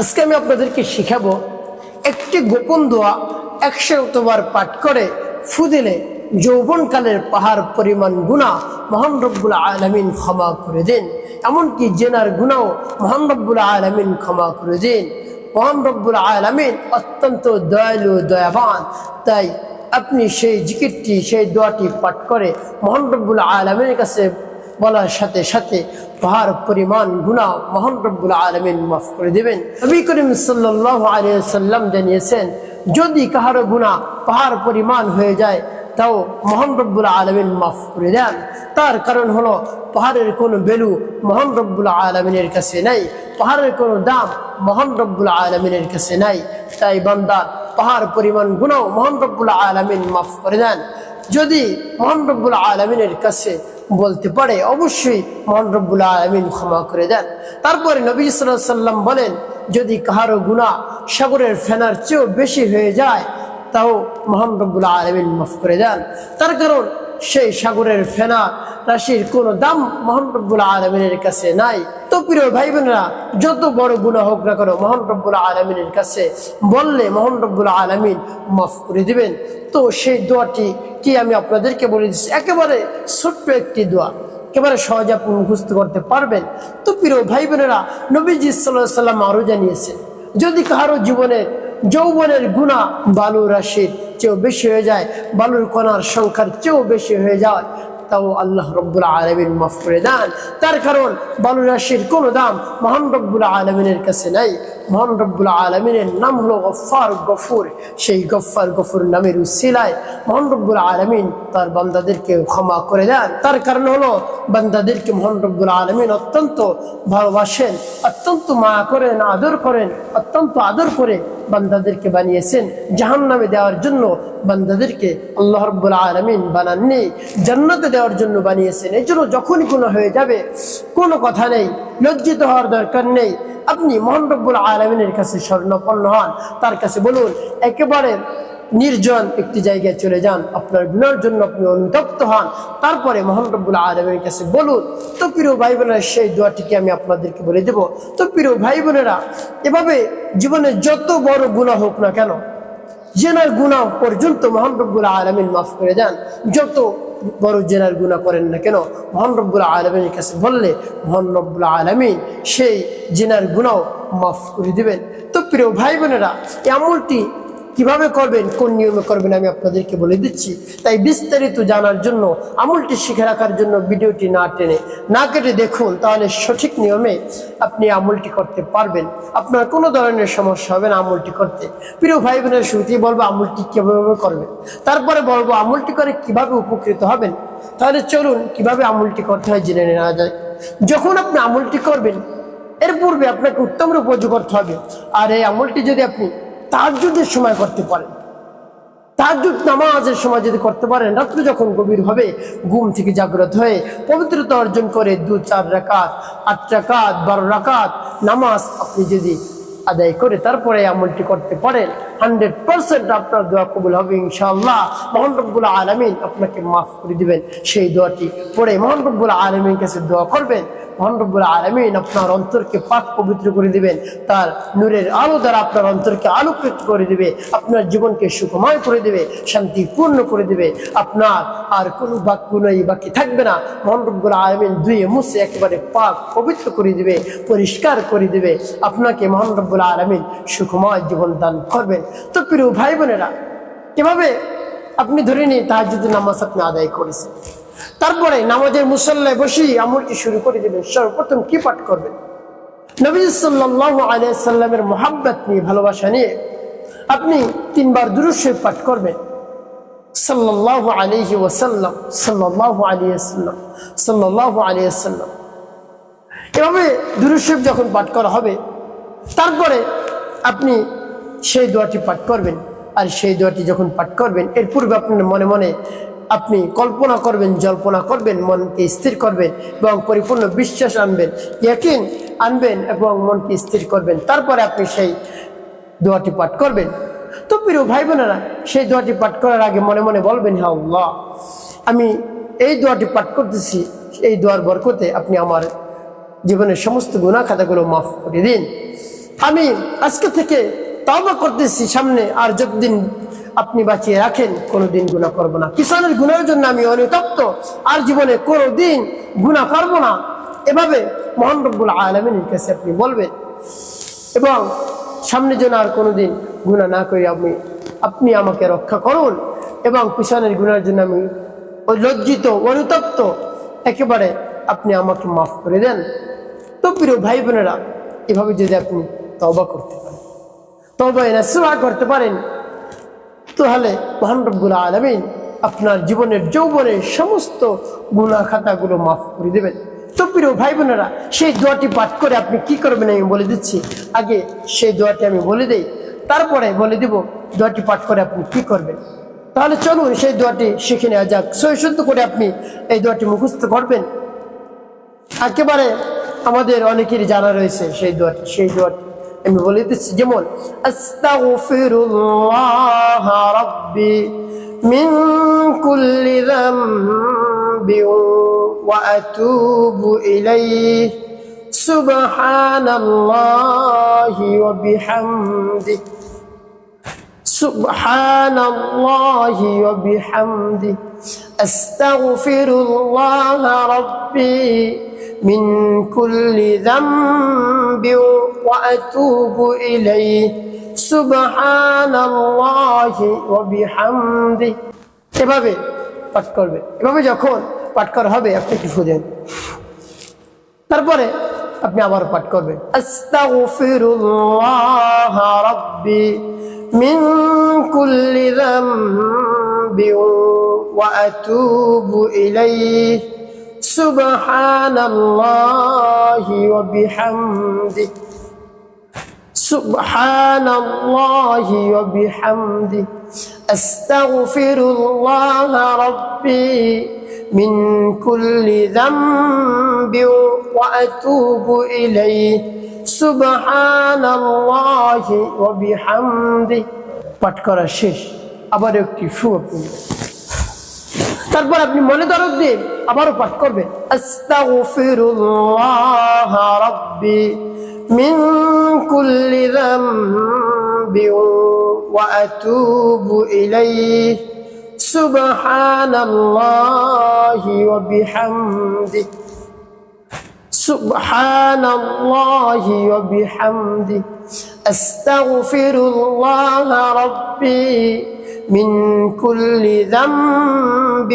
আজকে আমি আপনাদেরকে শিখাবো একটি গোপন দোয়া একশো একশোবার পাঠ করে ফুদিলে যৌবনকালের পাহাড় পরিমাণ গুণা মহান রব্বুল আলমিন ক্ষমা করে দিন। এমনকি জেনার গুণাও মহান রব্বুল আলমিন ক্ষমা করে দিন। মহান রব্বুল আলমিন অত্যন্ত দয়ালু দয়াবান। তাই আপনি সেই জিকিরটি, সেই দোয়াটি পাঠ করে মহান রব্বুল আলমিনের কাছে বলার সাথে সাথে পাহাড় পরিমাণ গুণা মহান রব্বুল আলমিন মাফ করে দেবেন। নবী করিম সাল্লাহ আলিয়াল্লাম জানিয়েছেন, যদি কাহারো গুণা পাহাড় পরিমাণ হয়ে যায়, তাও মহান রব্বুল আলমিন মাফ করে দেন। তার কারণ হলো পাহাড়ের কোনো বেলু মহান রব্বুল আলমিনের কাছে নাই। পাহাড়ের কোনো দাম মহান রব্বুল আলমিনের কাছে নাই। তাই বান্দা পাহাড় পরিমাণ গুণাও মহান রব্বুল আলমিন মাফ করে দেন। যদি মহান রব্বুল আলমিনের কাছে বলতে পারে, অবশ্যই মহান রব্বুল আলমিন ক্ষমা করে দেন। তারপরে নবী সাল্লাম বলেন, যদি কাহারো গুণা সাগরের ফেনার চেয়েও বেশি হয়ে যায়, তাও মহান রব্বুল আলমিন মাফ করে দেন। তার কারণ সেই সাগরের ফেনা, রাশির কোনো দাম মহান রব্বুল আলমিনের কাছে নাই। তো প্রিয় ভাই বোনেরা যত বড় গুণা হোক না কেন, মহান আলমিনের কাছে বললে মহান রব্বুল আলমিন মাফ করে দিবেন। তো সেই দোয়াটি কি আমি আপনাদেরকে বলে দিচ্ছি? একেবারে ছোট্ট একটি দোয়া। একেবারে সহজে আপনি মুখস্থ করতে পারবেন। তো প্রিয় ভাই বোনেরা নবীজি সাল্লাহ সাল্লাম আরও জানিয়েছেন, যদি কাহারো জীবনের যৌবনের গুণা বালু রাশির চেয়েও বেশি হয়ে যায়, বালুর কণার সংখ্যার চেয়েও বেশি হয়ে যায়। তাও আল্লাহ রব্বুল আলমিন মাফ করে দেন। তার কারণ বালু রাশির কোনো দাম মহান রব্বুল আলমিনের কাছে নাই। মহান রব্বুল আলমিনের নাম হলো গফার গফুর। সেই গফার গফুর নামের উসিলায় মহান রব্বুল আলমিন তার বান্দাদেরকে ক্ষমা করে দেন। তার কারণ হলো বান্দাদেরকে মহান রব্বুল আলমিন অত্যন্ত ভালোবাসেন, অত্যন্ত মায়া করেন, আদর করেন, অত্যন্ত আদর করে বান্দাদেরকে বানিয়েছেন। জাহান নামে দেওয়ার জন্য বান্দাদেরকে আল্লাহ রব্বুল আলমিন বানাননি। জান্নাতে দেওয়ার জন্য বানিয়েছেন। এই জন্য যখনই কোনো হয়ে যাবে, কোনো কথা নেই, লজ্জিত হওয়ার দরকার নেই। আপনি মোহাম্মবুল আলমিনের কাছে স্বর্ণপন্ন হন। তার কাছে বলুন, একেবারে নির্জন একটি জায়গায় চলে যান। আপনার গুণার জন্য আপনি অনুতপ্ত হন। তারপরে মোহান রব্বুল আলমের কাছে বলুন, তো প্রিয় ভাই বোনেরা সেই দোয়াটিকে আমি আপনাদেরকে বলে দেব। তো প্রিয় ভাই বোনেরা এভাবে জীবনে যত বড় গুণা হোক না কেন, জেনার গুণা পর্যন্ত মোহান রব্বুল আলমিন মাফ করে দেন। যত বড় জেনার গুণা করেন না কেন, মোহান রব্বুল আলমিনের কাছে বললে, মোহান রব্বুল আলমিন সেই জেনার গুণাও মাফ করে দিবেন। তো প্রিয় ভাই বোনেরা এই আমলটি কীভাবে করবেন, কোন নিয়মে করবেন আমি আপনাদেরকে বলে দিচ্ছি। তাই বিস্তারিত জানার জন্য, আমলটি শিখে রাখার জন্য ভিডিওটি না টেনে না কেটে দেখুন, তাহলে সঠিক নিয়মে আপনি আমলটি করতে পারবেন। আপনার কোনো ধরনের সমস্যা হবে না আমলটি করতে। প্রিয় ভাই বোনের শুরুতেই বলব, আমলটি কীভাবে করবেন? তারপরে বলব, আমলটি করে কীভাবে উপকৃত হবেন? তাহলে চলুন, কীভাবে আমলটি করতে হয় জেনে নেওয়া যায় যখন আপনি আমলটি করবেন, এর পূর্বে আপনাকে উত্তম রূপ করতে হবে। আর এই আমলটি যদি আপনি তাহাজুদের সময় করতে পারেন। তাহাজুদ নামাজের সময় যদি করতে পারেন, রাত্রে যখন গভীর হবে, ঘুম থেকে জাগ্রত হয়ে পবিত্রতা অর্জন করে দু, চার রাকাত, আট রাকাত, বারো রাকাত নামাজ আপনি যদি আদায় করে তারপরে আমলটি করতে পারেন হান্ড্রেড পার্সেন্ট আপনার দোয়া কবুল হবে, ইনশাআল্লাহ। মোহান রব্বুল আলমিন আপনাকে মাফ করে দিবেন। সেই দোয়াটি পড়ে মোহান রব্বুল আলমীর কাছে দোয়া করবেন। মোহান রব্বুল আলমিন আপনার অন্তরকে পাক পবিত্র করে দিবেন। তার নূরের আলো দ্বারা আপনার অন্তরকে আলোকিত করে দিবে। আপনার জীবনকে সুখময় করে দিবে, শান্তিপূর্ণ করে দিবে। আপনার আর কোনো বাক্যই বাকি থাকবে না। মোহান রব্বুল আলমিন ধুয়ে মুছে একেবারে পাক পবিত্র করে দিবে, পরিষ্কার করে দিবে। আপনাকে মোহান রব্বুল আলমিন সুখময় জীবন দান করবেন। তো প্রিয় ভাই বোনেরা, এভাবে আপনি ধরে নিয়ে তাহার যদি নামাজ আপনি আদায় করেছেন। তারপরে নামাজের মুসল্লায় বসেই আমলটি শুরু করে দেবেন সর্বপ্রথম কি পাঠ করবেন? নবী সাল্লাহ আলিয়াল্লামের মোহাব্বত নিয়ে, ভালোবাসা নিয়ে আপনি তিনবার দুরুশ্বর পাঠ করবেন। সাল্লাহ আলিহি ওসাল্লাম সাল্লাহ আলিয়াল্লাম সাল্লাহ আলিয়াল্লাম এভাবে দুরুশ্বর যখন পাঠ করা হবে, তারপরে আপনি সেই দোয়াটি পাঠ করবেন আর সেই দোয়াটি যখন পাঠ করবেন, এর পূর্বে আপনার মনে মনে আপনি কল্পনা করবেন, জল্পনা করবেন, মনকে স্থির করবেন এবং পরিপূর্ণ বিশ্বাস আনবেন, ইয়াকিন আনবেন এবং মনকে স্থির করবেন। তারপরে আপনি সেই দোয়াটি পাঠ করবেন। তো প্রিয় ভাই বোনেরা সেই দোয়াটি পাঠ করার আগে মনে মনে বলবেন হ্যাঁ আল্লাহ, আমি এই দোয়াটি পাঠ করতেছি, এই দোয়ার বরকতে আপনি আমার জীবনের সমস্ত গুণা খাতাগুলো মাফ করে দিন। আমি আজকে থেকে তওবা করতেছি সামনে, আর যতদিন আপনি বাঁচিয়ে রাখেন, কোনোদিন গুণা করব না। কিষানের গুণের জন্য আমি অনুতপ্ত, আর জীবনে কোনোদিন গুণা করব না। এভাবে মোহান রব্বুল আলমিনের কাছে আপনি বলবেন। এবং সামনে যেন আর কোনোদিন গুণা না করি, আপনি আপনি আমাকে রক্ষা করুন। এবং পিছনের গুণার জন্য আমি লজ্জিত, অনুতপ্ত, একেবারে আপনি আমাকে মাফ করে দেন। তো প্রিয় ভাই বোনেরা এভাবে যদি আপনি তবা করতে পারেন তবা করতে পারেন। তাহলে মহান আলমিন আপনার জীবনের যৌবনের সমস্ত গুণা খাতাগুলো মাফ করে দেবেন। তো প্রিয় ভাই বোনেরা সেই দোয়াটি পাঠ করে আপনি কি করবেন আমি বলে দিচ্ছি। আগে সেই দোয়াটি আমি বলে দেই, তারপরে বলে দিব দোয়াটি পাঠ করে আপনি কি করবেন। তাহলে চলুন সেই দোয়াটি শিখে নেওয়া যাক। সৈশুদ্ধ করে আপনি এই দোয়াটি মুখস্থ করবেন। একেবারে আমাদের অনেকেরই জানা রয়েছে, সেই দোয়াটি সেই দোয়াটি আমি বলে দিচ্ছি যেমন আস্তাগফিরুল্লাহ রাব্বি মিন কুল্লি যামবি ওয়া আতুবু ইলাইহি সুবহানাল্লাহি ওয়া বিহামদিহি سبحان الله وبحمده أستغفر الله ربي من كل ذنب وأتوب إليه سبحان الله وبحمده এভাবে পাঠ করবে এভাবে যখন পাঠ করা হবে আপনি কি ফুদেন তারপরে আপনি আবার পাঠ করবেন আস্তাগফিরুল্লাহ রাব্বি মিন কুল্লি যামবি ওয়া আতুবু ইলাইহি সুবহানাল্লাহি ওয়া বিহামদিহি سبحان الله وبحمده أستغفر الله ربي من كل ذنب وأتوب إليه سبحان الله وبحمده পাঠ করা শেষ আবার একটি ফু আপনি নেবেন। তারপর আপনি মনে দরদ দিয়ে আবারও পাঠ করবেন আস্তাগফিরুল্লাহ রাব্বি মিন কুল্লি যামবি ওয়া আতুবু ইলাইহি সুবহানাল্লাহি ওয়া বিহামদিহি سبحان الله وبحمده أستغفر الله ربي من كل ذنب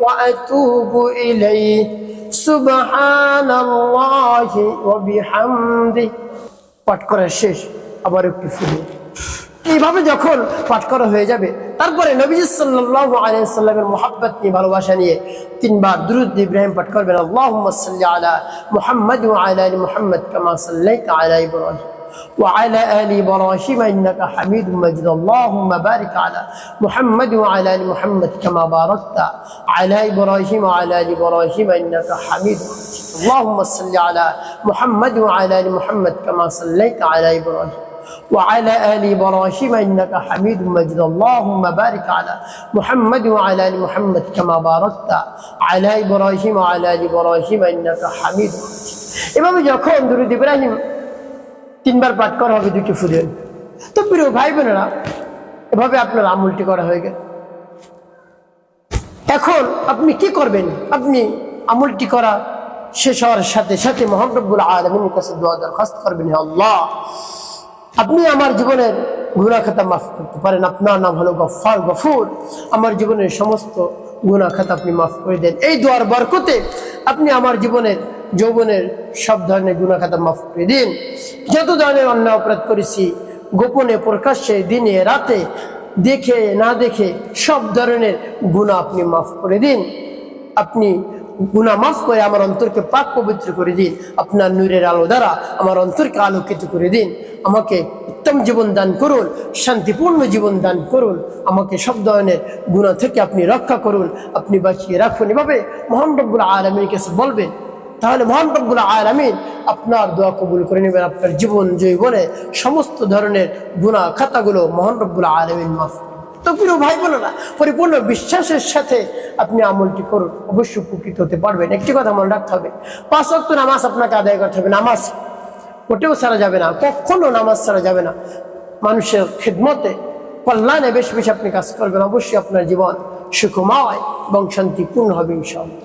وأتوب إليه سبحان الله وبحمده পাঠ করা শেষ আবার একটু ফুলে এইভাবে যখন পাঠ করা হয়ে যাবে তারপরে নবীজ সাল্লাহ আলাইসাল্লামের মোহাব্বত নিয়ে ভালোবাসা নিয়ে তিনবার দুরুদ ইব্রাহিম পাঠ করবেন আল্লাহুম্মা সাল্লি আলা মুহাম্মদ ওয়া আলা আলি মুহাম্মদ কামা সাল্লাইতা আলা ইব্রাহিম وعلى آل إبراهيم إنك حميد مجيد اللهم بارك على محمد وعلى آل محمد كما باركت على إبراهيم وعلى آل إبراهيم إنك حميد مجيد اللهم صل على محمد وعلى آل محمد كما صليت على إبراهيم وعلى آل إبراهيم إنك حميد مجيد اللهم بارك على محمد وعلى آل محمد كما باركت على إبراهيم وعلى آل إبراهيم إنك حميد مجيد এভাবে যখন দুরুদ ইব্রাহিম তিনবার পাঠ করা হবে দুটি ফুলের। তো প্রিয় ভাই বোনেরা, এভাবে আপনার আমলটি করা হয়ে গেল। এখন আপনি কি করবেন? আপনি আমলটি করা শেষ হওয়ার সাথে সাথে মোহাম্মবুল আলমিনের কাছে দোয়া দরখাস্ত করবেন আল্লাহ। আপনি আমার জীবনের গুণা খাতা মাফ করতে পারেন, আপনার নাম হলো গফার গফুর। আমার জীবনের সমস্ত গুণা খাতা আপনি মাফ করে দেন। এই দোয়ার বরকতে আপনি আমার জীবনের যৌবনের সব ধরনের গুণা খাতা মাফ করে দিন। যত ধরনের অন্যায় অপরাধ করেছি, গোপনে প্রকাশ্যে দিনে রাতে দেখে না দেখে সব ধরনের গুণা আপনি মাফ করে দিন। আপনি গুণা মাফ করে আমার অন্তরকে পাক পবিত্র করে দিন। আপনার নূরের আলো দ্বারা আমার অন্তরকে আলোকিত করে দিন। আমাকে উত্তম জীবন দান করুন, শান্তিপূর্ণ জীবন দান করুন। আমাকে সব ধরনের গুণা থেকে আপনি রক্ষা করুন। আপনি বাঁচিয়ে রাখুন। এভাবে মোহান রব্বুল আলমীর কাছে বলবেন তাহলে মহান রব্বুল আলমিন আপনার দোয়া কবুল করে নেবেন, আপনার জীবন জৈবনে সমস্ত ধরনের গুণা খাতাগুলো মহান রব্বুল আলমিন মাফ। তো প্রিয় ভাই বোনেরা, পরিপূর্ণ বিশ্বাসের সাথে আপনি আমলটি করুন, অবশ্যই উপকৃত হতে পারবেন। একটি কথা মনে রাখতে হবে, পাঁচ অক্ট নামাজ আপনাকে আদায় করতে হবে। নামাজ মোটেও ছাড়া যাবে না, কখনো নামাজ ছাড়া যাবে না। মানুষের খেদমতে, কল্যাণে বেশ বেশি আপনি কাজ করবেন, অবশ্যই আপনার জীবন সুখময় এবং শান্তিপূর্ণ হবে ইনশাআল্লাহ।